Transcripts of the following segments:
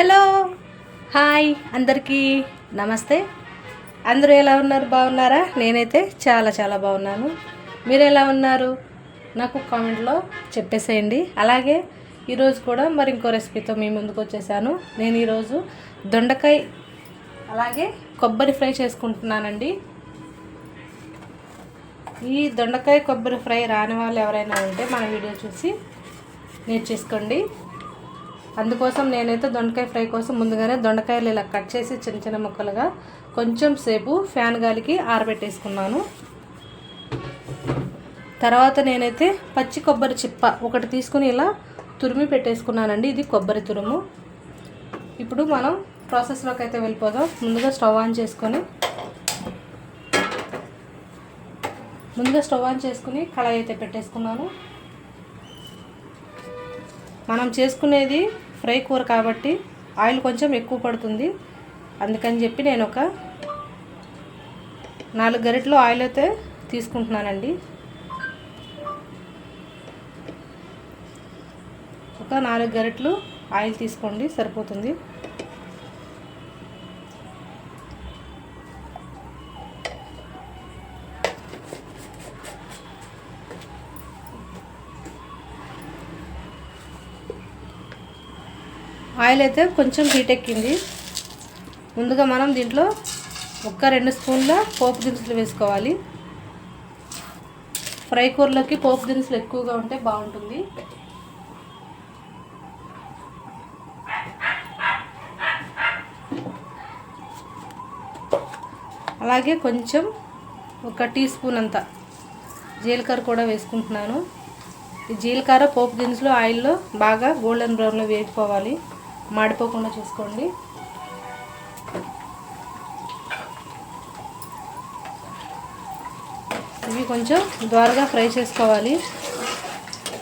Hello. Hi అందరికీ. నమస్తే. అందరూ ఎలా ఉన్నారు? బాగున్నారా? నేనైతే చాలా చాలా బాగున్నాను. మీరు ఎలా ఉన్నారు? నాకు కామెంట్లో చెప్పేసేయండి. అలాగే ఈరోజు కూడా మరి ఇంకో రెసిపీతో మీ ముందుకు వచ్చేసాను. నేను ఈరోజు దొండకాయ అలాగే కొబ్బరి ఫ్రై చేసుకుంటున్నానండి. ఈ దొండకాయ కొబ్బరి ఫ్రై రాని వాళ్ళు ఎవరైనా ఉంటే మన వీడియో చూసి నేర్చేసుకోండి. అందుకోసం నేనైతే దొండకాయ ఫ్రై కోసం ముందుగానే దొండకాయలు ఇలా కట్ చేసి చిన్న చిన్న ముక్కలుగా కొంచెం సేపు ఫ్యాన్ గాలికి ఆరబెట్టేసుకున్నాను. తర్వాత నేనైతే పచ్చి కొబ్బరి చిప్ప ఒకటి తీసుకుని ఇలా తురిమి పెట్టేసుకున్నానండి ఇది కొబ్బరి తురుము. ఇప్పుడు మనం ప్రాసెస్లోకి అయితే వెళ్ళిపోదాం. ముందుగా స్టవ్ ఆన్ చేసుకొని ముందుగా స్టవ్ ఆన్ చేసుకుని కళాయి అయితే పెట్టేసుకున్నాను. మనం చేసుకునేది ఫ్రై కూర కాబట్టి ఆయిల్ కొంచెం ఎక్కువ పడుతుంది. అందుకని చెప్పి నేను ఒక నాలుగు గరిటలు ఆయిల్ అయితే తీసుకుంటున్నానండి. ఒక నాలుగు గరిటలు ఆయిల్ తీసుకోండి సరిపోతుంది. ఆయిల్ అయితే కొంచెం హీట్ ఎక్కింది. ముందుగా మనం దీంట్లో ఒక్క రెండు స్పూన్ల పోపు దినుసులు వేసుకోవాలి. ఫ్రై కూరలోకి పోపు దినుసులు ఎక్కువగా ఉంటే బాగుంటుంది. అలాగే కొంచెం ఒక టీ స్పూన్ అంత జీలకర్ర కూడా వేసుకుంటున్నాను. ఈ జీలకర్ర పోపు దినుసులు ఆయిల్లో బాగా గోల్డెన్ బ్రౌన్లో వేగిపోవాలి. మాడిపోకుండా చూసుకోండి. ఇవి కొంచెం ద్వారగా ఫ్రై చేసుకోవాలి.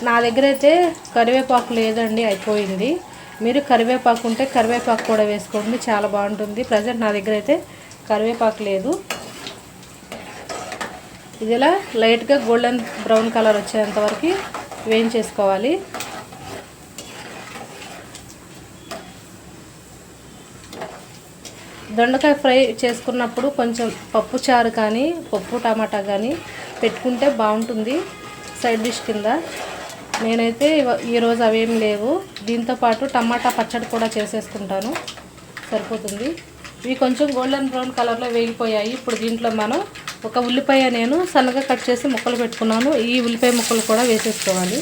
నా దగ్గర అయితే కరివేపాకు లేదండి అయిపోయింది. మీరు కరివేపాకు ఉంటే కరివేపాకు కూడా వేసుకోండి చాలా బాగుంటుంది. ప్రజెంట్ నా దగ్గర అయితే కరివేపాకు లేదు. ఇది ఇలా లైట్గా గోల్డెన్ బ్రౌన్ కలర్ వచ్చేంత వరకు వేయించేసుకోవాలి. దొండకాయ ఫ్రై చేసుకున్నప్పుడు కొంచెం పప్పు చారు కానీ పప్పు టమాటా కానీ పెట్టుకుంటే బాగుంటుంది సైడ్ డిష్ కింద. నేనైతే ఈరోజు అవేం లేవు. దీంతో పాటు టమాటా పచ్చడి కూడా చేసేసుకుంటాను. సరిపోతుంది. ఇవి కొంచెం గోల్డెన్ బ్రౌన్ కలర్లో వేగిపోయాయి. ఇప్పుడు దీంట్లో మనం ఒక ఉల్లిపాయ నేను సన్నగా కట్ చేసి ముక్కలు పెట్టుకున్నాను. ఈ ఉల్లిపాయ ముక్కలు కూడా వేసేసుకోవాలి.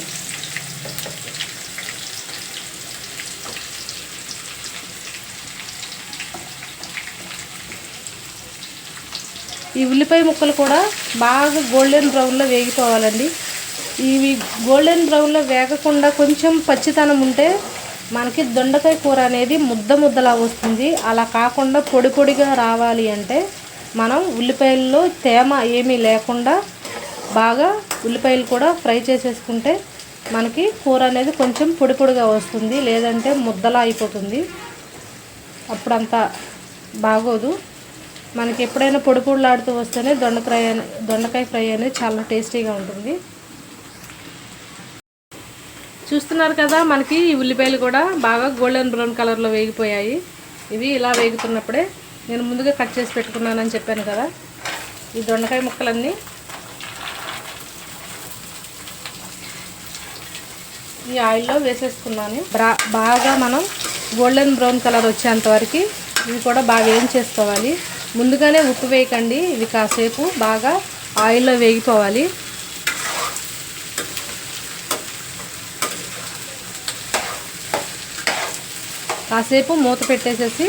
ఈ ఉల్లిపాయ ముక్కలు కూడా బాగా గోల్డెన్ బ్రౌన్లో వేగిపోవాలండి. ఇవి గోల్డెన్ బ్రౌన్లో వేగకుండా కొంచెం పచ్చితనం ఉంటే మనకి దొండకాయ కూర అనేది ముద్ద ముద్దలా వస్తుంది. అలా కాకుండా పొడి పొడిగా రావాలి అంటే మనం ఉల్లిపాయల్లో తేమ ఏమీ లేకుండా బాగా ఉల్లిపాయలు కూడా ఫ్రై చేసేసుకుంటే మనకి కూర అనేది కొంచెం పొడి పొడిగా వస్తుంది. లేదంటే ముద్దలా అయిపోతుంది. అప్పుడంతా బాగోదు. మనకి ఎప్పుడైనా పొడి పొడిలాడుతూ వస్తేనే దొండకాయ దొండకాయ ఫ్రై అనేది చాలా టేస్టీగా ఉంటుంది. చూస్తున్నారు కదా మనకి ఈ ఉల్లిపాయలు కూడా బాగా గోల్డెన్ బ్రౌన్ కలర్లో వేగిపోయాయి. ఇవి ఇలా వేగుతున్నప్పుడే నేను ముందుగా కట్ చేసి పెట్టుకున్నానని చెప్పాను కదా. ఈ దొండకాయ ముక్కలన్నీ ఈ ఆయిల్లో వేసేసుకున్నాను. బ్రా- బాగా మనం గోల్డెన్ బ్రౌన్ కలర్ వచ్చేంత వరకు ఇవి కూడా బాగా వేయించేసుకోవాలి. ముందుగానే ఉప్పు వేయకండి. ఇవి కాసేపు బాగా ఆయిల్లో వేగిపోవాలి. కాసేపు మూత పెట్టేసేసి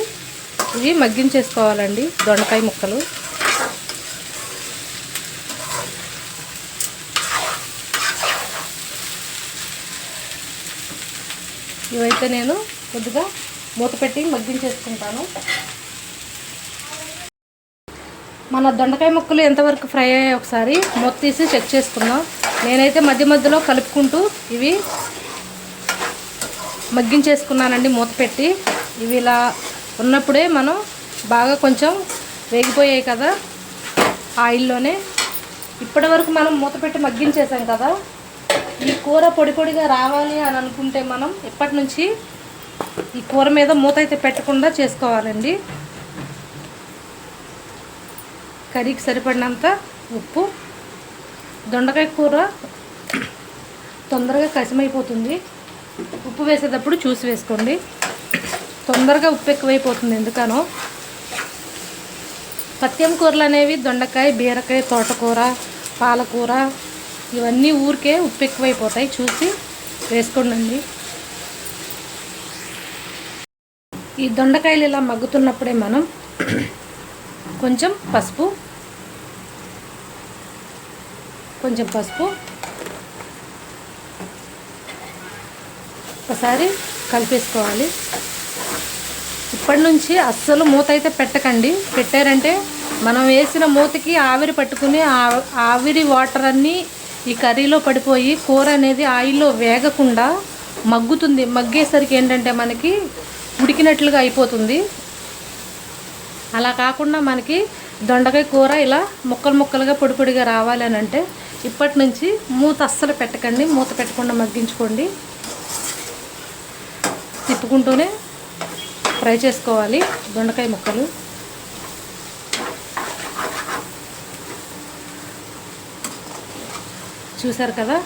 ఇవి మగ్గించేసుకోవాలండి దొండకాయ ముక్కలు. ఇవైతే నేను కొద్దిగా మూత పెట్టి మగ్గించేసుకుంటాను. మన దొండకాయ ముక్కలు ఎంతవరకు ఫ్రై అయ్యాయి ఒకసారి మొత్తం తీసి చెక్ చేసుకుందాం. నేనైతే మధ్య మధ్యలో కలుపుకుంటూ ఇవి మగ్గించేసుకున్నానండి మూత పెట్టి. ఇవి ఇలా ఉన్నప్పుడే మనం బాగా కొంచెం వేగిపోయాయి కదా ఆయిల్లోనే. ఇప్పటి వరకు మనం మూత పెట్టి మగ్గించేసాం కదా. ఈ కూర పొడి పొడిగా రావాలి అని అనుకుంటే మనం ఇప్పటి నుంచి ఈ కూర మీద మూత అయితే పెట్టకుండా చేసుకోవాలండి. కర్రీకి సరిపడినంత ఉప్పు దొండకాయ కూర తొందరగా కసిమైపోతుంది. ఉప్పు వేసేటప్పుడు చూసి వేసుకోండి. తొందరగా ఉప్పు ఎక్కువైపోతుంది ఎందుకనో. పత్యం కూరలు అనేవి దొండకాయ బీరకాయ తోటకూర పాలకూర ఇవన్నీ ఊరికే ఉప్పు ఎక్కువైపోతాయి. చూసి వేసుకోండి ఈ దొండకాయలు ఇలా మగ్గుతున్నప్పుడే మనం కొంచెం పసుపు కొంచెం పసుపు. ఒకసారి కలిపేసుకోవాలి. ఇప్పటి నుంచి అస్సలు మూత అయితే పెట్టకండి. పెట్టారంటే మనం వేసిన మూతకి ఆవిరి పట్టుకుని ఆవిరి వాటర్ అన్నీ ఈ కర్రీలో పడిపోయి కూర అనేది ఆయిల్లో వేగకుండా మగ్గుతుంది. మగ్గేసరికి ఏంటంటే మనకి ఉడికినట్లుగా అయిపోతుంది. అలా కాకుండా మనకి దొండకాయ కూర ఇలా ముక్కలు ముక్కలుగా పొడి పొడిగా రావాలి అంటే ఇప్పటి నుంచి మూత అస్సలు పెట్టకండి. మూత పెట్టకుండా మగ్గించుకోండి. తిప్పుకుంటూనే ఫ్రై చేసుకోవాలి దొండకాయ ముక్కలు. చూసారు కదా?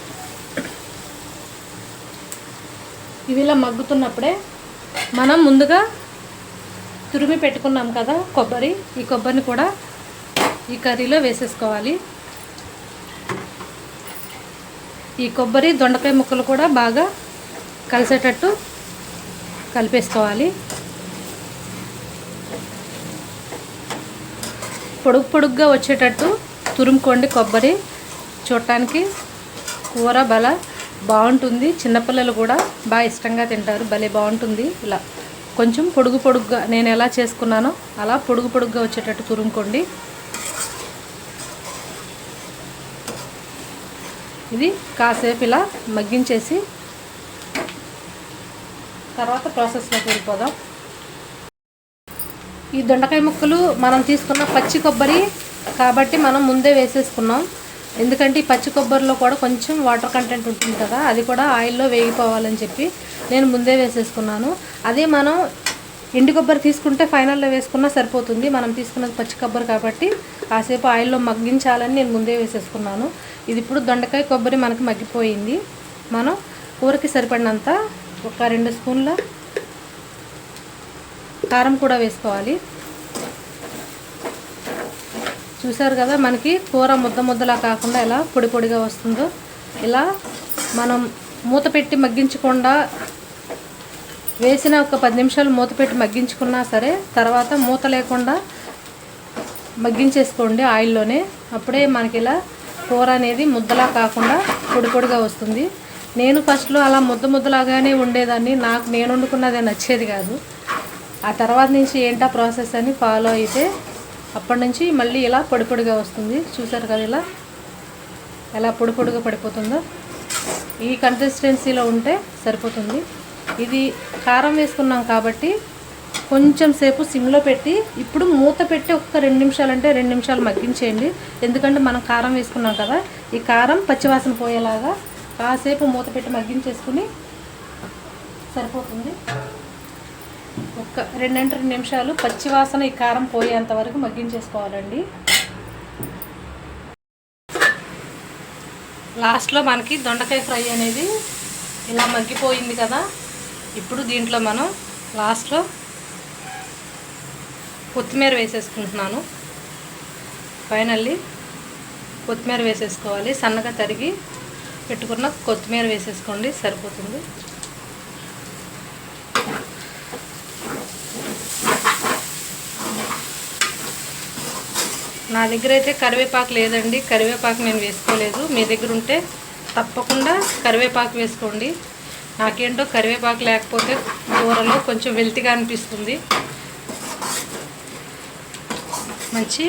ఇవి ఇలా మగ్గుతున్నప్పుడే మనం ముందుగా తురిమి పెట్టుకున్నాం కదా కొబ్బరి. ఈ కొబ్బరిని కూడా ఈ కర్రీలో వేసేసుకోవాలి. ఈ కొబ్బరి దొండకాయ ముక్కలు కూడా బాగా కలిసేటట్టు కలిపేసుకోవాలి. పొడుగు పొడుగ్గా వచ్చేటట్టు తురుముకోండి కొబ్బరి. చూడటానికి కూర బల బాగుంటుంది. చిన్నపిల్లలు కూడా బాగా ఇష్టంగా తింటారు. భలే బాగుంటుంది ఇలా. కొంచెం పొడుగు పొడుగ్గా నేను ఎలా చేసుకున్నానో అలా పొడుగు పొడుగ్గా వచ్చేటట్టు తురుముకోండి. ఇది కాసేపు ఇలా మగ్గించేసి తర్వాత ప్రాసెస్లోకి వెళ్ళిపోదాం. ఈ దొండకాయ ముక్కలు మనం తీసుకున్న పచ్చి కొబ్బరి కాబట్టి మనం ముందే వేసేసుకున్నాం. ఎందుకంటే ఈ పచ్చి కొబ్బరిలో కూడా కొంచెం వాటర్ కంటెంట్ ఉంటుంది కదా అది కూడా ఆయిల్లో వేగిపోవాలని చెప్పి నేను ముందే వేసేసుకున్నాను. అదే మనం ఎండు కొబ్బరి తీసుకుంటే ఫైనల్లో వేసుకున్నా సరిపోతుంది. మనం తీసుకున్నది పచ్చి కొబ్బరి కాబట్టి కాసేపు ఆయిల్లో మగ్గించాలని నేను ముందే వేసేసుకున్నాను. ఇది ఇప్పుడు దొండకాయ కొబ్బరి మనకు మగ్గిపోయింది. మనం కూరకి సరిపడినంత ఒక రెండు స్పూన్ల కారం కూడా వేసుకోవాలి. చూసారు కదా మనకి కూర ముద్ద ముద్దలా కాకుండా ఎలా పొడి పొడిగా వస్తుందో. ఇలా మనం మూత పెట్టి మగ్గించకుండా వేసిన ఒక పది నిమిషాలు మూత పెట్టి మగ్గించుకున్నా సరే తర్వాత మూత లేకుండా మగ్గించేసుకోండి ఆయిల్లోనే. అప్పుడే మనకి ఇలా కూర అనేది ముద్దలా కాకుండా పొడి పొడిగా వస్తుంది. నేను ఫస్ట్లో అలా ముద్ద ముద్దలాగానే ఉండేదాన్ని. నాకు నేను వండుకున్నదే నచ్చేది కాదు. ఆ తర్వాత నుంచి ఏంటా ప్రాసెస్ అని ఫాలో అయితే అప్పటి నుంచి మళ్ళీ ఇలా పొడి పొడిగా వస్తుంది. చూసారు కదా ఇలా? ఎలా పొడి పొడిగా పడిపోతుందో? ఈ కన్సిస్టెన్సీలో ఉంటే సరిపోతుంది. ఇది కారం వేసుకున్నాం కాబట్టి కొంచెం సేపు సిమ్లో పెట్టి ఇప్పుడు మూత పెట్టి ఒక్క రెండు నిమిషాలు అంటే రెండు నిమిషాలు మగ్గించేయండి. ఎందుకంటే మనం కారం వేసుకున్నాం కదా ఈ కారం పచ్చివాసన పోయేలాగా కాసేపు మూత పెట్టి మగ్గించేసుకుని సరిపోతుంది. ఒక్క రెండంటే రెండు నిమిషాలు పచ్చివాసన ఈ కారం పోయేంత వరకు మగ్గించేసుకోవాలండి. లాస్ట్లో మనకి దొండకాయ ఫ్రై అనేది ఇలా మగ్గిపోయింది కదా. ఇప్పుడు దీంట్లో మనం లాస్ట్లో కొత్తిమీర వేసేసుకుంటున్నాను. ఫైనల్లీ కొత్తిమీర వేసేసుకోవాలి. సన్నగా తరిగి పెట్టుకున్న కొత్తిమీర వేసేసుకోండి. సరిపోతుంది. నా దగ్గర అయితే కరివేపాకు లేదండి. కరివేపాకు నేను వేసుకోలేదు. మీ దగ్గర ఉంటే తప్పకుండా కరివేపాకు వేసుకోండి. నాకేంటో కరివేపాకు లేకపోతే కూరలో కొంచెం వెల్తిగా అనిపిస్తుంది. మంచి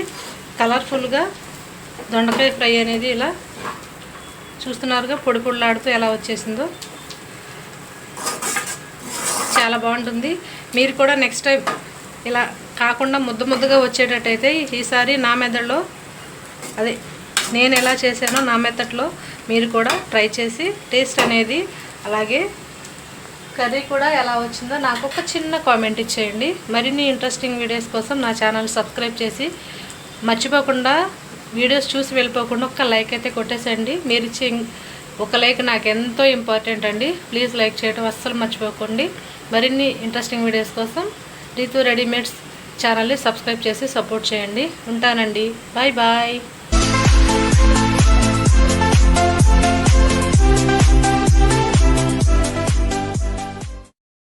కలర్ఫుల్గా దొండకాయ ఫ్రై అనేది ఇలా చూస్తున్నారుగా పొడి పొడిలాడుతూ ఎలా వచ్చేసిందో. చాలా బాగుంటుంది. మీరు కూడా నెక్స్ట్ టైం ఇలా కాకుండా ముద్ద ముద్దగా వచ్చేటట్టయితే ఈసారి నా మెదడులో అదే నేను ఎలా చేశానో నా మెథడ్లో మీరు కూడా ట్రై చేసి టేస్ట్ అనేది అలాగే కర్రీ కూడా ఎలా వచ్చిందో నాకు ఒక చిన్న కామెంట్ ఇచ్చేయండి. మరిన్ని ఇంట్రెస్టింగ్ వీడియోస్ కోసం నా ఛానల్ సబ్స్క్రైబ్ చేసి మర్చిపోకుండా వీడియోస్ చూసి వెళ్ళిపోకుండా ఒక లైక్ అయితే కొట్టేసండి మీరు ఇచ్చే ఒక లైక్ నాకు ఎంతో ఇంపార్టెంట్ అండి. ప్లీజ్ లైక్ చేయడం అస్సలు మర్చిపోకండి. మరిన్ని ఇంట్రెస్టింగ్ వీడియోస్ కోసం రీతు రెడీమేడ్స్ ఛానల్ని సబ్స్క్రైబ్ చేసి సపోర్ట్ చేయండి. ఉంటానండి. Bye bye